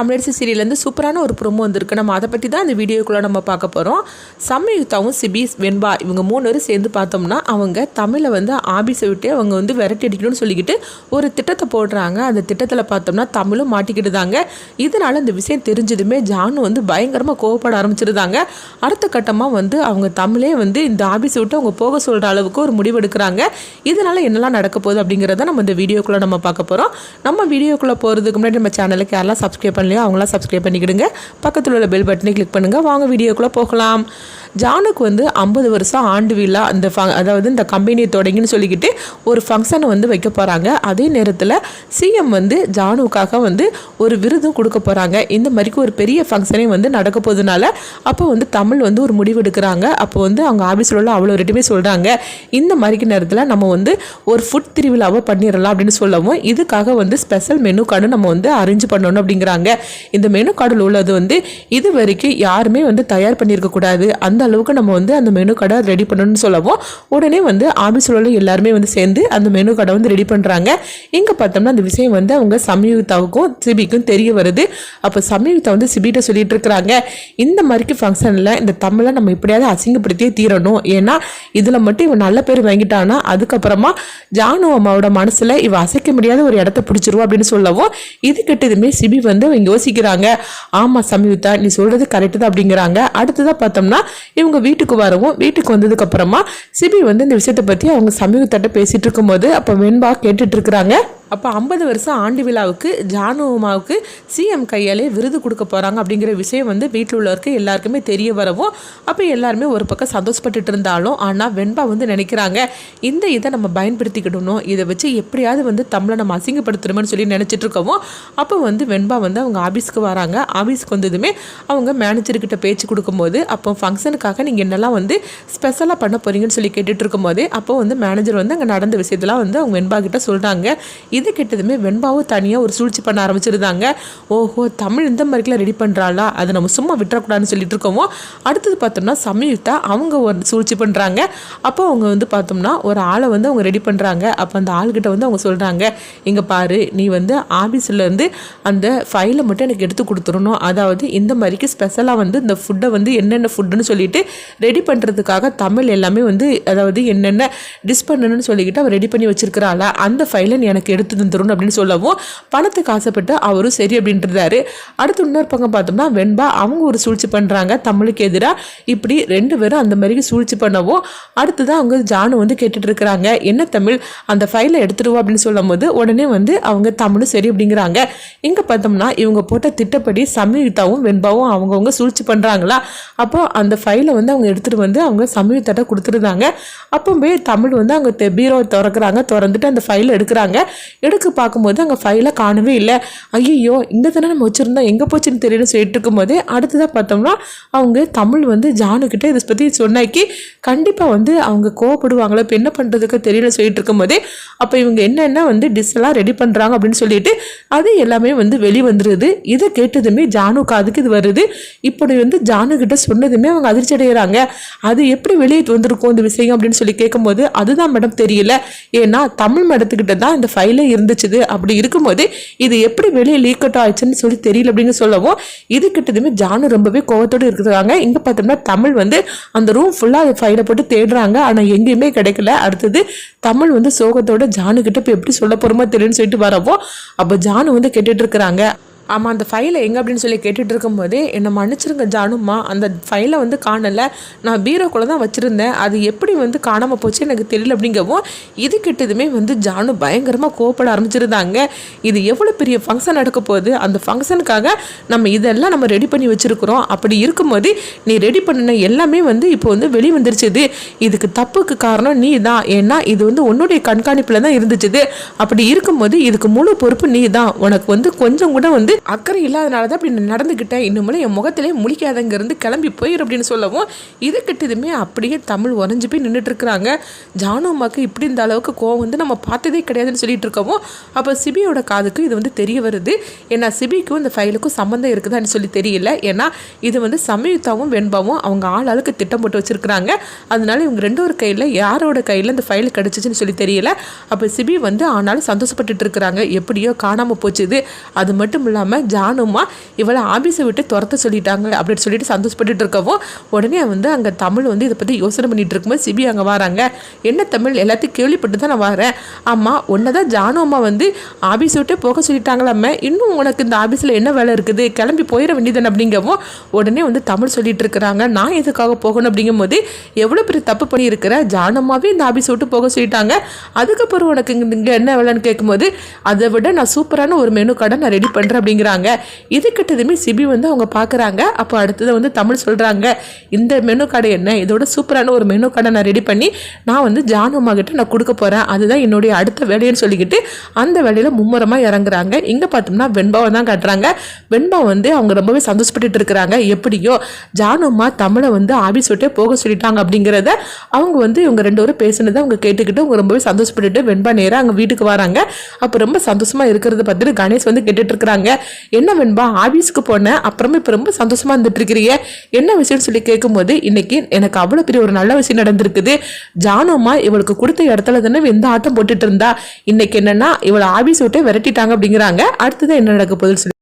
தமிழரசி சீரியல்லேருந்து சூப்பரான ஒரு ப்ரொமோ வந்திருக்கு. நம்ம அதை பற்றி தான் இந்த வீடியோக்குள்ளே நம்ம பார்க்க போகிறோம் சம்யுக்தாவும் சிபி வெண்பா இவங்க மூணு பேரும் சேர்ந்து பார்த்தோம்னா அவங்க தமிழை வந்து ஆபீஸை விட்டு அவங்க வந்து விரட்டி அடிக்கணும்னு சொல்லிக்கிட்டு ஒரு திட்டத்தை போடுறாங்க. அந்த திட்டத்தில் பார்த்தோம்னா தமிழும் மாட்டிக்கிட்டுதாங்க இதனால் இந்த விஷயம் தெரிஞ்சதுமே ஜானு வந்து பயங்கரமாக கோவப்பட ஆரம்பிச்சிருந்தாங்க. அடுத்த கட்டமாக வந்து அவங்க தமிழே வந்து இந்த ஆபீஸை விட்டு அவங்க போக சொல்கிற அளவுக்கு ஒரு முடிவு எடுக்கிறாங்க. இதனால் என்னெல்லாம் நடக்க போகுது அப்படிங்கிறத நம்ம இந்த வீடியோக்குள்ளே நம்ம பார்க்க போகிறோம் நம்ம வீடியோக்குள்ளே போகிறதுக்கு முன்னாடி நம்ம சேனலுக்கு யாரெல்லாம் சப்ஸ்கிரைப் இல்லையோ அவங்களாம் சப்ஸ்கிரைப் பண்ணிக்கிடுங்க. பக்கத்தில் உள்ள பெல் பட்டனை கிளிக் பண்ணுங்கள் வாங்க வீடியோக்குள்ளே போகலாம். ஜானுக்கு வந்து ஐம்பது வருஷம் ஆண்டு விழா அந்த ஃப அதாவது இந்த கம்பெனியை தொடங்கின்னு சொல்லிக்கிட்டு ஒரு ஃபங்க்ஷனை வந்து வைக்க போகிறாங்க அதே நேரத்தில் சிஎம் வந்து ஜானுக்காக வந்து ஒரு விருதும் கொடுக்க போகிறாங்க இந்த மாதிரிக்கு ஒரு பெரிய ஃபங்க்ஷனே வந்து நடக்க போதுனால அப்போ வந்து தமிழ் வந்து ஒரு முடிவு எடுக்கிறாங்க. அப்போ வந்து அவங்க ஆஃபீஸில் உள்ள அவ்வளோ ரெண்டுமே சொல்கிறாங்க இந்த மாதிரிக்கு நேரத்தில் நம்ம வந்து ஒரு ஃபுட் திருவிழாவை பண்ணிடலாம் அப்படின்னு சொல்லவும் இதுக்காக வந்து ஸ்பெஷல் மெனு கார்டு நம்ம வந்து அரேஞ்ச் பண்ணணும் அப்படிங்கிறாங்க. இந்த மெனு கார்டில் உள்ளது வந்து இது வரைக்கும் யாருமே வந்து தயார் பண்ணியிருக்கக்கூடாது அந்த அந்த அளவுக்கு நம்ம வந்து அந்த மெனு கடை ரெடி பண்ணணும்னு சொல்லவும் உடனே வந்து ஆஃபீஸில் உள்ள எல்லாருமே வந்து சேர்ந்து அந்த மெனு கடை வந்து ரெடி பண்ணுறாங்க இங்கே பார்த்தோம்னா அந்த விஷயம் வந்து அவங்க சம்யுக்தாவுக்கும் சிபிக்கும் தெரிய வருது. அப்போ சம்யுக்தா வந்து சிபிகிட்ட சொல்லிட்டு இருக்கிறாங்க. இந்த மாதிரிக்கு ஃபங்க்ஷனில் இந்த தமிழை நம்ம எப்படியாவது அசிங்கப்படுத்தியே தீரணும். ஏன்னா இதில் மட்டும் இவன் நல்ல பேர் வாங்கிட்டானா அதுக்கப்புறமா ஜானு அம்மாவோட மனசில் இவ அசைக்க முடியாத ஒரு இடத்த பிடிச்சிருவோம் அப்படின்னு சொல்லவும் இது கிட்டதுமே சிபி வந்து அவங்க யோசிக்கிறாங்க. ஆமாம் சம்யுக்தா நீ சொல்கிறது கரெக்டு தான் அப்படிங்கிறாங்க. அடுத்ததாக பார்த்தோம்னா இவங்க வீட்டுக்கு வரவும் வீட்டுக்கு வந்ததுக்கு அப்புறமா சிபி வந்து இந்த விஷயத்தை பற்றி அவங்க சமீபத்தட்ட பேசிட்டு இருக்கும்போது அப்போ வெண்பா கேட்டுட்டு இருக்கிறாங்க. அப்போ ஐம்பது வருஷம் ஆண்டு விழாவுக்கு ஜானு சிஎம் கையாலே விருது கொடுக்க போகிறாங்க அப்படிங்கிற விஷயம் வந்து வீட்டில் உள்ளவருக்கு எல்லாருக்குமே தெரிய வரவும் அப்போ எல்லாருமே ஒரு பக்கம் சந்தோஷப்பட்டுட்டு இருந்தாலும் ஆனால் வெண்பா வந்து நினைக்கிறாங்க இந்த இதை நம்ம பயன்படுத்திக்கிடணும் இதை வச்சு எப்படியாவது வந்து தமிழை நம்ம அசிங்கப்படுத்தணும்னு சொல்லி நினச்சிட்டு இருக்கவும் அப்போ வந்து வெண்பா வந்து அவங்க ஆஃபீஸ்க்கு வராங்க. ஆஃபீஸ்க்கு வந்ததுமே அவங்க மேனேஜர்கிட்ட பேச்சு கொடுக்கும்போது அப்போ ஃபங்க்ஷனுக்காக நீங்கள் என்னெல்லாம் வந்து ஸ்பெஷலாக பண்ண போகிறீங்கன்னு சொல்லி கேட்டுட்டு இருக்கும்போது அப்போ வந்து மேனேஜர் வந்து அங்கே நடந்த விஷயத்தெல்லாம் வந்து அவங்க வெண்பா கிட்ட சொல்கிறாங்க இது கெட்டதுமே வெண்பாவும் தனியாக ஒரு சூழ்ச்சி பண்ண ஆரம்பிச்சிருந்தாங்க. ஓஹோ தமிழ் இந்த மாதிரிக்கெல்லாம் ரெடி பண்ணுறாளா அதை நம்ம சும்மா விட்டுறக்கூடாதுன்னு சொல்லிட்டு இருக்கோமோ? அடுத்தது பார்த்தோம்னா சமயுக்தா அவங்க ஒரு சூழ்ச்சி பண்ணுறாங்க அப்போ அவங்க வந்து பார்த்தோம்னா ஒரு ஆளை வந்து அவங்க ரெடி பண்ணுறாங்க அப்போ அந்த ஆள்கிட்ட வந்து அவங்க சொல்கிறாங்க இங்கே பாரு நீ வந்து ஆஃபீஸ்லேருந்து அந்த ஃபைலை மட்டும் எனக்கு எடுத்து கொடுத்துடணும். அதாவது இந்த மாதிரிக்கு ஸ்பெஷலாக வந்து இந்த ஃபுட்டை வந்து என்னென்ன ஃபுட்டுன்னு சொல்லிட்டு ரெடி பண்ணுறதுக்காக தமிழ் எல்லாமே வந்து அதாவது என்னென்ன டிஸ் பண்ணணும்னு சொல்லிக்கிட்டு அவர் ரெடி பண்ணி வச்சிருக்கிறாளா? அந்த ஃபைலை நீ எனக்கு எடுத்து தந்துடணும் அப்படின்னு சொல்லவும் பணத்துக்கு ஆசைப்பட்டு அவரும் சரி அப்படின்றாரு அடுத்து இன்னொரு பக்கம் பார்த்தோம்னா வெண்பா அவங்க ஒரு சூழ்ச்சி பண்ணுறாங்க தமிழுக்கு எதிராக இப்படி ரெண்டு பேரும் அந்த மாதிரி சூழ்ச்சி பண்ணவும் அடுத்ததான் அவங்க ஜானு வந்து கேட்டுட்டு இருக்கிறாங்க என்ன தமிழ் அந்த ஃபைலை எடுத்துடுவோம் அப்படின்னு சொல்லும் போது உடனே வந்து அவங்க தமிழும் சரி அப்படிங்கிறாங்க. இங்கே பார்த்தோம்னா இவங்க போட்ட திட்டப்படி சமயுக்தாவும் வெண்பாவும் அவங்கவுங்க சூழ்ச்சி பண்ணுறாங்களா அப்போ அந்த ஃபைலை வந்து அவங்க எடுத்துகிட்டு வந்து அவங்க சமயுக்தாட்ட கொடுத்துருந்தாங்க. அப்போவே தமிழ் வந்து அவங்க தெ- பீரோ திறக்கிறாங்க. திறந்துட்டு அந்த ஃபைலை எடுக்கிறாங்க. எடுக்க பார்க்கும்போது அங்கே ஃபைலை காணவே இல்லை. ஐயோ இந்த தானே நம்ம வச்சுருந்தோம் எங்கே போச்சுன்னு தெரியல சொல்லிட்டு இருக்கும்போது அடுத்ததாக பார்த்தோம்னா அவங்க தமிழ் வந்து ஜானுக்கிட்ட இதை பற்றி சொன்னாக்கி கண்டிப்பாக வந்து அவங்க கோவப்படுவாங்களோ இப்போ என்ன பண்ணுறதுக்கு தெரியல சொல்லிட்டு இருக்கும்போதே அப்போ இவங்க என்னென்ன வந்து டிஷ்ஷெல்லாம் ரெடி பண்ணுறாங்க அப்படின்னு சொல்லிட்டு அது எல்லாமே வந்து வெளி வந்துடுது இதை கேட்டதுமே ஜானு காதுக்கு இது வருது. இப்படி வந்து ஜானுக்கிட்ட சொன்னதுமே அவங்க அதிர்ச்சி அடைகிறாங்க அது எப்படி வெளியே வந்திருக்கும் இந்த விஷயம் அப்படின்னு சொல்லி கேட்கும்போது அதுதான் மேடம் தெரியல. ஏன்னா தமிழ் மேடத்துக்கிட்ட தான் இந்த ஃபைலை இருந்துச்சுது. அப்படி இருக்கும்போது இது எப்படி வெளியே லீக் அவுட் ஆயிடுச்சுன்னு சொல்லி தெரியல அப்படின்னு சொல்லவும் இது கிட்டதுமே ஜானு ரொம்பவே கோவத்தோடு இருக்கிறாங்க இங்கே பார்த்தோம்னா தமிழ் வந்து அந்த ரூம் ஃபுல்லாக அதை ஃபைலை போட்டு தேடுறாங்க. ஆனால் எங்கேயுமே கிடைக்கல. அடுத்தது தமிழ் வந்து சோகத்தோட ஜானு கிட்ட இப்போ எப்படி சொல்ல போகிறோமோ தெரியும்னு சொல்லிட்டு வரவோ அப்போ ஜானு வந்து கேட்டுட்டு இருக்கிறாங்க. ஆமாம் அந்த ஃபைலை எங்கே அப்படின்னு சொல்லி கேட்டுட்டு இருக்கும்போதே என்னை மன்னிச்சிருங்க ஜானும்மா அந்த ஃபைலை வந்து காணலை. நான் பீரோக்குள்ளே தான் வச்சுருந்தேன். அது எப்படி வந்து காணாமல் போச்சு எனக்கு தெரியல அப்படிங்கவும் இது கிட்டதுமே வந்து ஜானு பயங்கரமாக கோவப்பட ஆரம்பிச்சிருந்தாங்க. இது எவ்வளோ பெரிய ஃபங்க்ஷன் நடக்க போகுது? அந்த ஃபங்க்ஷனுக்காக நம்ம இதெல்லாம் நம்ம ரெடி பண்ணி வச்சுருக்குறோம். அப்படி இருக்கும்போது நீ ரெடி பண்ணின எல்லாமே வந்து இப்போ வந்து வெளி வந்துருச்சுது இதுக்கு தப்புக்கு காரணம் நீ தான். ஏன்னா இது வந்து உன்னுடைய கண்காணிப்பில் தான் இருந்துச்சுது. அப்படி இருக்கும்போது இதுக்கு முழு பொறுப்பு நீ தான். உனக்கு வந்து கொஞ்சம் கூட வந்து அக்கறை இல்லாதனால தான் இப்படி நடந்துக்கிட்டேன். இன்னும் என் முகத்திலே முழிக்காதங்க இருந்து கிளம்பி போயிரு அப்படின்னு சொல்லவும் இது கிட்டதுமே அப்படியே தமிழ் உறைஞ்சு போய் நின்றுட்டு இருக்கிறாங்க ஜானு அம்மாக்கு இப்படி இந்த அளவுக்கு கோவம் வந்து நம்ம பார்த்ததே கிடையாதுன்னு சொல்லிட்டு இருக்கவும் அப்போ சிபியோட காதுக்கு இது வந்து தெரிய வருது. ஏன்னா சிபிக்கும் இந்த ஃபைலுக்கும் சம்மந்தம் இருக்குதான்னு சொல்லி தெரியல. ஏன்னா இது வந்து சமயுத்தாவும் வெண்பாவும் அவங்க ஆள் ஆளுக்கு திட்டம் போட்டு வச்சிருக்கிறாங்க. அதனால இவங்க ரெண்டு ஒரு கையில் யாரோட கையில் இந்த ஃபைல் கிடச்சிச்சின்னு சொல்லி தெரியல. அப்போ சிபி வந்து ஆனாலும் சந்தோஷப்பட்டுட்டு இருக்கிறாங்க. எப்படியோ காணாமல் போச்சுது. அது மட்டும் இல்லாமல் இல்லாமல் ஜானுமா இவளை ஆபீஸை விட்டு துரத்த சொல்லிட்டாங்க அப்படின்னு சொல்லிட்டு சந்தோஷப்பட்டுட்டு இருக்கவும் உடனே வந்து அங்கே தமிழ் வந்து இதை பற்றி யோசனை பண்ணிட்டு இருக்கும்போது சிபி அங்கே வராங்க. என்ன தமிழ்? எல்லாத்தையும் கேள்விப்பட்டு தான் நான் வரேன். ஆமாம் உன்னை தான் ஜானு அம்மா வந்து ஆபீஸ் விட்டு போக சொல்லிட்டாங்களாமே. இன்னும் உனக்கு இந்த ஆபீஸில் என்ன வேலை இருக்குது? கிளம்பி போயிட வேண்டியதுன்னு அப்படிங்கவும் உடனே வந்து தமிழ் சொல்லிட்டு இருக்கிறாங்க. நான் எதுக்காக போகணும் அப்படிங்கும்போது எவ்வளோ பெரிய தப்பு பண்ணியிருக்கிற ஜானம்மாவே இந்த ஆபீஸ் விட்டு போக சொல்லிட்டாங்க. அதுக்கப்புறம் உனக்கு இங்கே என்ன வேலைன்னு கேட்கும்போது அதை விட நான் சூப்பரான ஒரு மெனு கடை நான் ரெடி பண்ணுறேன் அப்படிங்கிறாங்க. இது கிட்டதுமே சிபி வந்து அவங்க பார்க்குறாங்க அப்போ அடுத்தது வந்து தமிழ் சொல்கிறாங்க இந்த மெனு கடை என்ன? இதோட சூப்பரான ஒரு மெனு கடை நான் ரெடி பண்ணி நான் வந்து ஜானுமா கிட்ட நான் கொடுக்க போகிறேன் அதுதான் என்னுடைய அடுத்த வேலைன்னு சொல்லிக்கிட்டு அந்த வேலையில் மும்முரமாக இறங்குறாங்க. இங்கே பார்த்தோம்னா வெண்பாவை தான் காட்டுறாங்க. வெண்பா வந்து அவங்க ரொம்பவே சந்தோஷப்பட்டுட்டு இருக்கிறாங்க. எப்படியோ ஜானுமா தமிழை வந்து ஆபீஸ் விட்டே போக சொல்லிட்டாங்க அப்படிங்கிறத அவங்க வந்து இவங்க ரெண்டு பேரும் பேசினதை அவங்க கேட்டுக்கிட்டு அவங்க ரொம்பவே சந்தோஷப்பட்டுட்டு வெண்பா நேராக அங்கே வீட்டுக்கு வராங்க. அப்போ ரொம்ப சந்தோஷமாக இருக்கிறத பார்த்துட்டு கணேஷ் வந்து கேட்டுட்டு இருக்கிறாங்க. என்ன வெண்பா ஆபீஸ்க்கு போனேன் அப்புறமா இப்போ ரொம்ப சந்தோஷமா இருந்துட்டு இருக்கிறீங்க என்ன விஷயம்னு சொல்லி கேட்கும்போது இன்னைக்கு எனக்கு அவ்வளோ பெரிய ஒரு நல்ல விஷயம் நடந்திருக்குது. ஜானுமா இவளுக்கு கொடுத்த இடத்துல தானே எந்த ஆட்டம் போட்டுட்டு இருந்தா. இன்னைக்கு என்னன்னா இவளை ஆபீஸ் விட்டு விரட்டிட்டாங்க அப்படிங்கிறாங்க. அடுத்தது என்ன நடக்க போகுதுன்னு சொல்லி